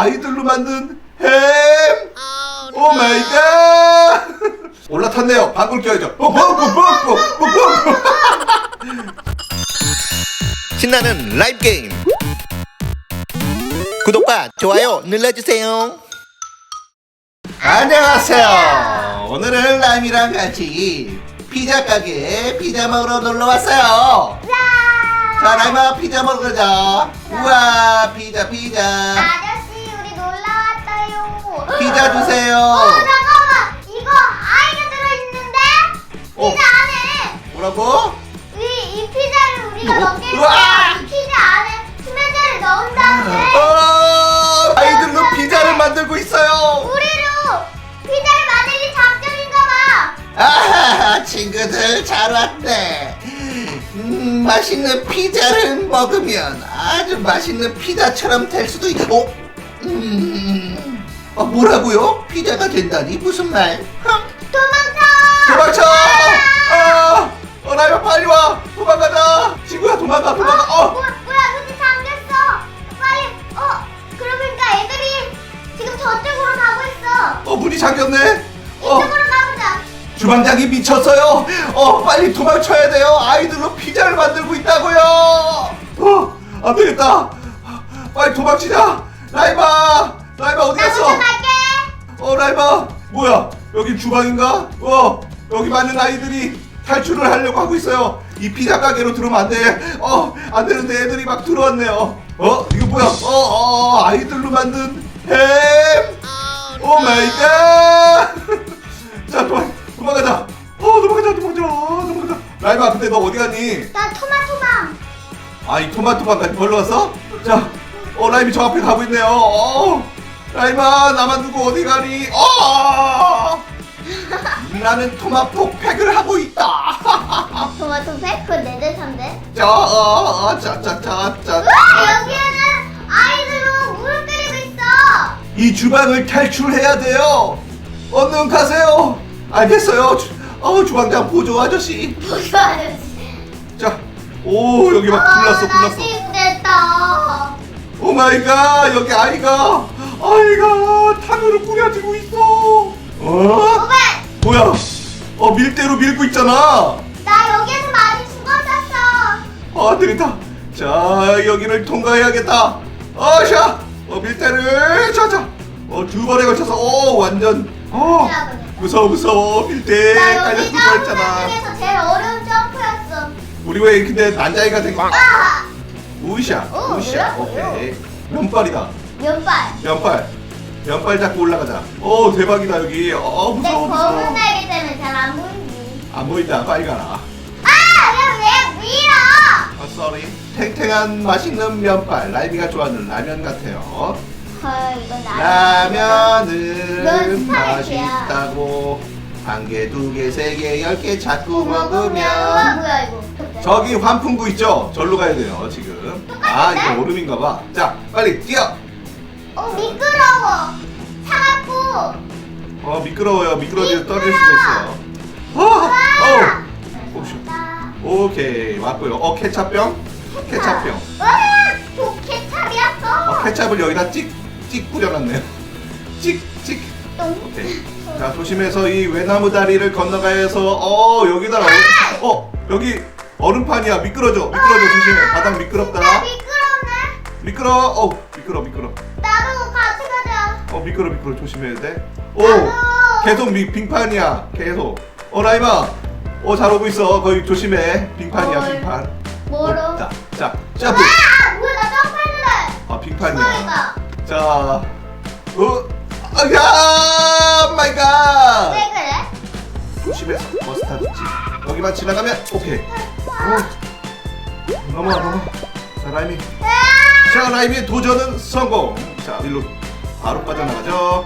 아이들로 만든 햄! 오 마이 갓! 올라탔네요. 방울 껴야죠. 어, 뽀뽀뽀뽀뽀뽀뽀! 신나는 라이브 게임 구독과 좋아요 눌러주세요 안녕하세요. 오늘은 라임이랑 같이 피자 가게에 피자 먹으러 놀러 왔어요. 자, 라임아 피자 먹으러 가자. 우와, 피자, 피자. 피자 주세요. 어 잠깐만 이거 아이가 들어있는데 어. 피자 안에 뭐라고? 이, 이 피자를 우리가 어, 먹게 우와. 이 피자 안에 수면제를 넣은 다음에 어, 아이들로 피자를 만들고 있어요. 우리로 피자를 만들기 작전인가봐. 아, 친구들 잘 왔네. 음, 맛있는 피자를 먹으면 아주 맛있는 피자처럼 될 수도 있고. 음, 어, 뭐라고요? 피자가 된다니 무슨 말? 흠, 도망쳐. 도망쳐! 아, 어, 라이마 빨리 와. 도망가자. 친구야 도망가, 도망가. 어, 뭐, 뭐야 문이 잠겼어. 빨리 어 그러니까 애들이 지금 저쪽으로 가고 있어. 어 문이 잠겼네. 어. 이쪽으로 가보자. 주방장이 미쳤어요. 어, 빨리 도망쳐야 돼요. 아이들로 피자를 만들고 있다고요. 어, 안 되겠다. 빨리 도망치자. 라이바, 라이바 어디 나 갔어? 갈게. 어, 라이바, 뭐야? 여기 주방인가? 어, 여기 많은 아이들이 탈출을 하려고 하고 있어요. 이 피자 가게로 들어오면 안 돼. 어, 안 되는데 애들이 막 들어왔네요. 어, 이거 뭐야? 어, 어, 아이들로 만든 햄. 오 마이 갓! 자, 도망, 도망가자. 어, 도망가자, 도망가자, 도망가자. 라이바, 근데 너 어디 갔니? 나 토마토망. 아, 이 토마토방까지 벌러 왔어? 자, 어, 라임이 저 앞에 가고 있네요. 어, 라임아, 나만 두고 어디 가니? 어! 나는 토마토 팩을 하고 있다. 토마토 팩? 그건 내 대사인데. 자, 어, 어, 자, 자, 자, 자. 우와 여기에는 아이들로 물을 끓이고 있어. 이 주방을 탈출해야 돼요. 얼른 가세요. 알겠어요. 주, 어, 주방장 보조 아저씨. 보조 아저씨. 자, 오, 여기 막 불났어, 나 불났어. 됐다. 오 마이 갓, 여기 아이가, 아이가 탕후루 꾸려지고 있어. 어? 뭐야? 어, 밀대로 밀고 있잖아. 나 여기에서 많이 죽었었어. 아, 되겠다. 자, 여기를 통과해야겠다. 어샤! 어, 밀대를, 자, 자. 어, 두 번에 걸쳐서, 어, 완전, 어, 무서워, 무서워. 밀대 나 여기 깔려 점프 죽어있잖아. 중에서 제일 어려운 점프였어. 우리 왜 근데 난자이가 된 거? 아! 우샤, 어, 우샤. 뭐야? 오케이. 면발이다. 면발. 면발. 면발 잡고 올라가자. 어, 대박이다, 여기. 어, 내 무서워, 검은 무서워. 날개 때문에 잘 안 보이지. 안 보인다, 빨리 가라. 아! 왜, 왜 밀어? 아, sorry. 탱탱한 맛있는 면발. 라이비가 좋아하는 라면 같아요. 헐, 이건 나. 라면은. 맛있다고 한 개, 두 개, 세 개, 열 개 자꾸 먹으면 뭐야, 이거. 저기 환풍구 있죠? 절로 가야 돼요 지금 아? 이거 얼음인가 봐 자 빨리 뛰어 어, 미끄러워. 차갑고. 어 미끄러워요 미끄러져 떨어질 수가 있어요 어, 와! 어. 오케이 왔고요 어 케찹병 케찹병 와! 도 케찹이었어. 어, 케찹을 여기다 찍, 찍 뿌려놨네요 찍찍 똥. 오케이. 자 조심해서 이 외나무 다리를 건너가야 해서 어 여기다 얼음, 어 여기 얼음판이야 미끄러져 미끄러져 조심해 바닥 나 미끄럽다 미끄럽네. 미끄러 어 미끄러 미끄러 나도 같이 가자. 어 미끄러 미끄러. 조심해야 돼 오 나도. 계속 미, 빙판이야. 계속. 어 라이마 어잘 오고 있어. 거기 조심해. 빙판이야 뭘. 빙판. 뭐로? 어, 자, 자 점프. 아, 뭐야, 나 점프했는데. 아 빙판이야. 수아이가. 자 어, 아야 마이 갓. 왜 그래? 조심해서 머스타드 집 여기만 지나가면 오케이. 오. 넘어와 넘어와. 자 라임이. 아! 자 라임의 도전은 성공. 자 일로 바로 빠져나가죠.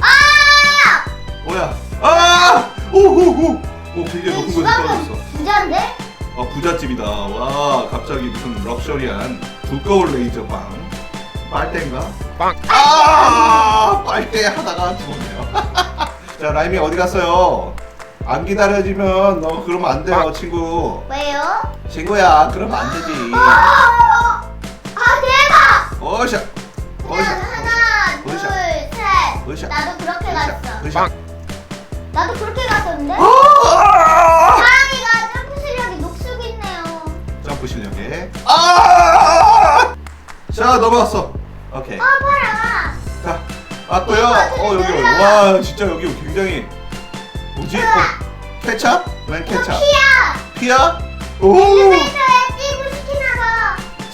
아! 뭐야? 아! 오오오 오 굉장히 높은 곳에 떨어졌어. 부자인데? 어 부잣집이다. 와 갑자기 무슨 럭셔리한 두꺼운 레이저 빵. 빨대인가? 빵. 아! 빨대 하다가 죽었네요. 자 라임이 어디 갔어요? 안 기다려지면 너 그러면 안 돼요 친구. 왜요? 친구야 그러면 안 되지. 아, 오샤 오샤 하나, 둘, 오샤. 셋. 으쌰. 나도 그렇게 갔어. 으쌰 나도 그렇게 갔었는데. 어! 으쌰 사랑이가 점프 실력이 녹슬고 있네요. 점프 실력에. 아자 넘어왔어. 오케이. 아 봐라. 자 왔고요. 어 여기 와 진짜 여기 굉장히 뭐지? 어, 케찹? 웬 케찹? 피야. 피야? 오! 엘리베이터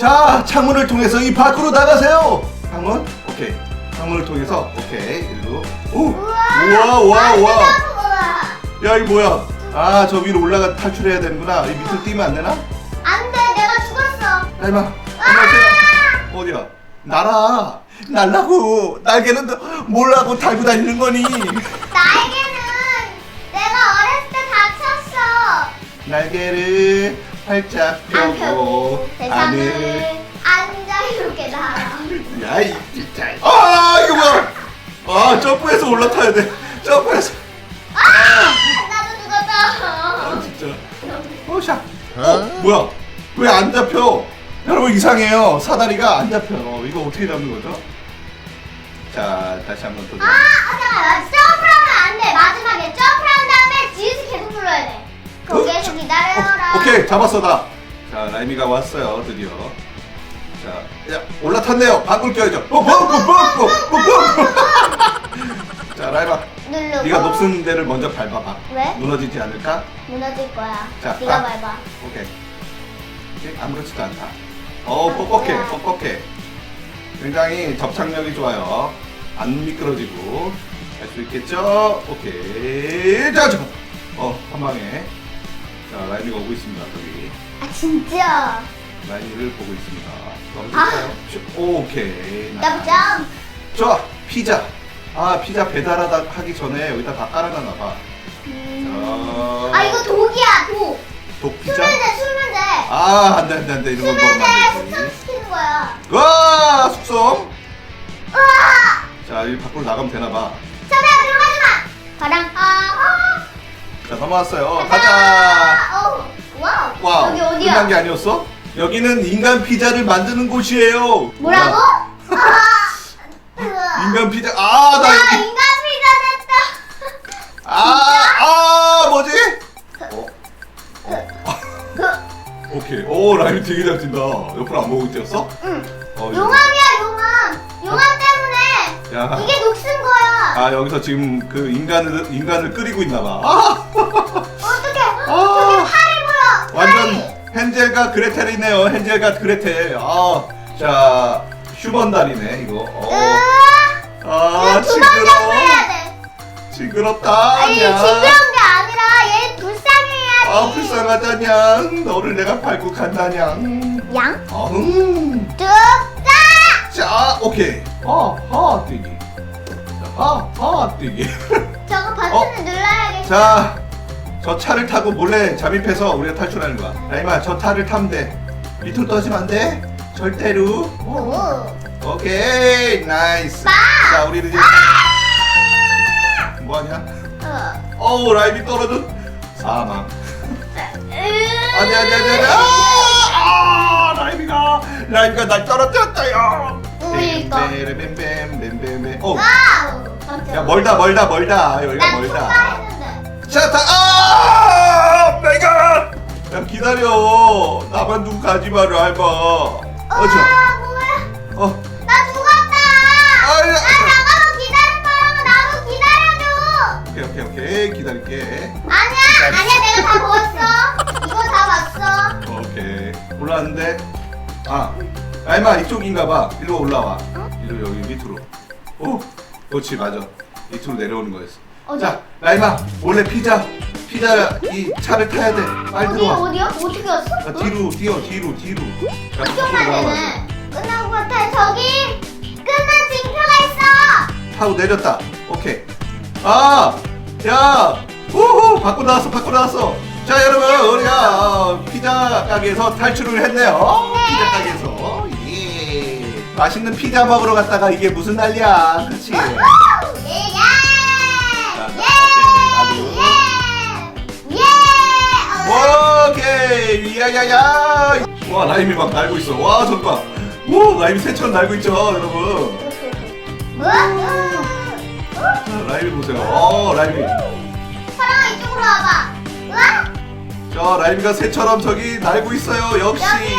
자 창문을 통해서 이 밖으로 나가세요. 창문? 오케이. 창문을 통해서 오케이 일로. 오! 우와 우와 우와. 우와. 야이 뭐야? 아 저 위로 올라가 탈출해야 되는구나. 이 밑으로 뛰면 안 되나? 안 돼, 내가 죽었어. 날마 안녕하세요. 어디야? 날아. 날라고 날개는 너- 뭘라고 달고 다니는 거니? 나에게는 내가 어렸을 때 다쳤어. 날개를 활짝 안 펴고. 세상을 앉아 이렇게 날아. 야이 진짜. 아 이거 뭐야? 아 점프해서 올라타야 돼. 점프해서. 아, 나도 아 죽었다. 진짜. 어샤. 어 뭐야? 왜 안 잡혀? 여러분 이상해요. 사다리가 안 잡혀 요. 이거 어떻게 잡는 거죠? 자 다시 한번 도전. 아, 아, 잠깐만. 점프하면 안 돼. 마지막에 점프한 다음에 지우스 계속 눌러야 돼. 거기에서 기다려라. 어, 오케이 잡았어 나. 자 라임이가 왔어요 드디어. 자, 야 올라탔네요. 방울 껴야죠. 어, 뻥뻥. 자 라임아, 누르고. 네가 높은 데를 먼저 밟아봐. 왜? 무너지지 않을까? 무너질 거야. 자, 네가 아. 밟아. 오케이. 오케이, 아무렇지도 않다. 어 뻑뻑해 뭐야. 뻑뻑해. 굉장히 접착력이 좋아요. 안 미끄러지고 할 수 있겠죠? 오케이. 자, 자. 어, 한 방에. 자, 라임이가 오고 있습니다. 저기. 아, 진짜. 라인이를 보고 있습니다. 아. 넘어질까요? 슉. 오케이. 점. 좋아. 피자. 아 피자 배달하다 하기 전에 여기다 다 깔아놔 봐. 음. 자. 아, 이거 독이야, 독. 독 피자. 술면 돼, 술면 돼. 아 안 돼 안 돼 안 돼 이런 건 먹으면 돼. 안 되지. 숙성시키는 거야. 와 숙성. 우와! 자이 밖으로 나가면 되나 봐. 자자, 들어가지 마. 바람. 아, 자 넘어왔어요. 아. 가자. 어우, 와우. 와 여기 어디야? 끝난 게 아니었어? 여기는 인간 피자를 만드는 곳이에요. 뭐라고? 아. 인간 피자. 아나 야, 여기. 인간 피자 됐다. 아, 아 뭐지? 어? 어. 오케이. 오 라임 되게 잘 뛴다. 옆으로 안 보고 뛰었어? 응. 어, 용암이야, 용암. 용암 때문에 야. 이게 녹슨 거야. 아 여기서 지금 그 인간을 인간을 끓이고 있나 봐. 아, 어떡해. 아. 저기 팔이 보여. 완전 팔이. 헨젤과 그레텔이네요. 헨젤과 그레텔. 아, 자 휴먼다리네 이거. 어. 으아. 아 징그러워. 점프해야 돼. 징그럽다. 아니, 냥. 징그러운 게 아니라 얘 불쌍해야지. 아 불쌍하다냥. 너를 내가 발굴 간다냥. 양? 아, 음. 뚝, 짜! 자 오케이. 하하 뛰기. 하하 뛰기. 저거 버튼을 어? 눌러야겠어. 자, 저 차를 타고 몰래 잠입해서 우리가 탈출하는 거야. 라이마, 저 차를 타면 돼. 밑으로 떠지면 안 돼. 절대로. 오. 오케이, 나이스. 빠! 자, 우리 이제 뭐하냐? 어. 어우, 라임이 떨어져. 사망. 아니, 아니, 아니. 아, 아 라임이가, 라임이가 날 떨어뜨렸어요. 거. 뱀뱀뱀뱀뱀뱀. 어, 와우. 야 멀다, 멀다, 멀다. 여기가 난 멀다. 통과했는데. 자, 다, 아! 내가! 야, 기다려. 나만 두고 가지 마라, 할마. 어, 저, 아, 뭐야? 어, 나 죽었다. 아야. 나 잠깐만 기다려봐. 나도 기다려줘. 오케이, 오케이, 오케이. 기다릴게. 아니야, 아니야, 내가 다 먹었어. 이거 다 봤어. 오케이. 올라왔는데, 아, 알마 이쪽인가 봐. 일로 올라와. 일로 여기 밑으로. 오, 그렇지, 맞아. 밑으로 내려오는 거였어. 어디? 자, 라이마, 몰래 피자, 피자 이 차를 타야 돼. 빨리 어디 들어와. 어디야? 어떻게 왔어? 자, 뒤로, 뛰어, 뒤로, 뒤로. 자, 이쪽만 밖으로. 되네. 것 같아. 저기 끝난 징표가 있어. 타고 내렸다. 오케이. 아, 야, 우후, 밖으로 나왔어, 밖으로 나왔어. 자, 여러분, 우리가 어, 피자 가게에서 탈출을 했네요. 피자 가게에서. 예. 맛있는 피자 먹으러 갔다가 이게 무슨 난리야, 그렇지? 예, 예. 예. 예. 어. 오케이, 야야야. 와, 라임이 막 날고 있어. 와, 잠깐. 오, 라임이 새처럼 날고 있죠, 여러분. 자, 라임이 보세요. 어, 라임이. 사랑아 이쪽으로 와봐. 우와 자, 라임이가 새처럼 저기 날고 있어요. 역시. 여기야 여기.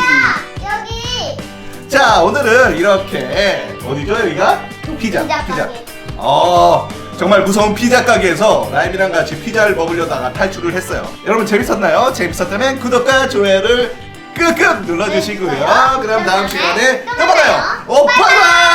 자, 오늘은 이렇게 어디죠 여기가? 피자. 피자. 가게. 어, 정말 무서운 피자 가게에서 라임이랑 같이 피자를 먹으려다가 탈출을 했어요. 여러분 재밌었나요? 재밌었다면 구독과 좋아요를 끄끄 눌러주시고요. 눌러주시고요. 그럼 다음 그다음에 시간에 또또 만나요. 오. 바이바이.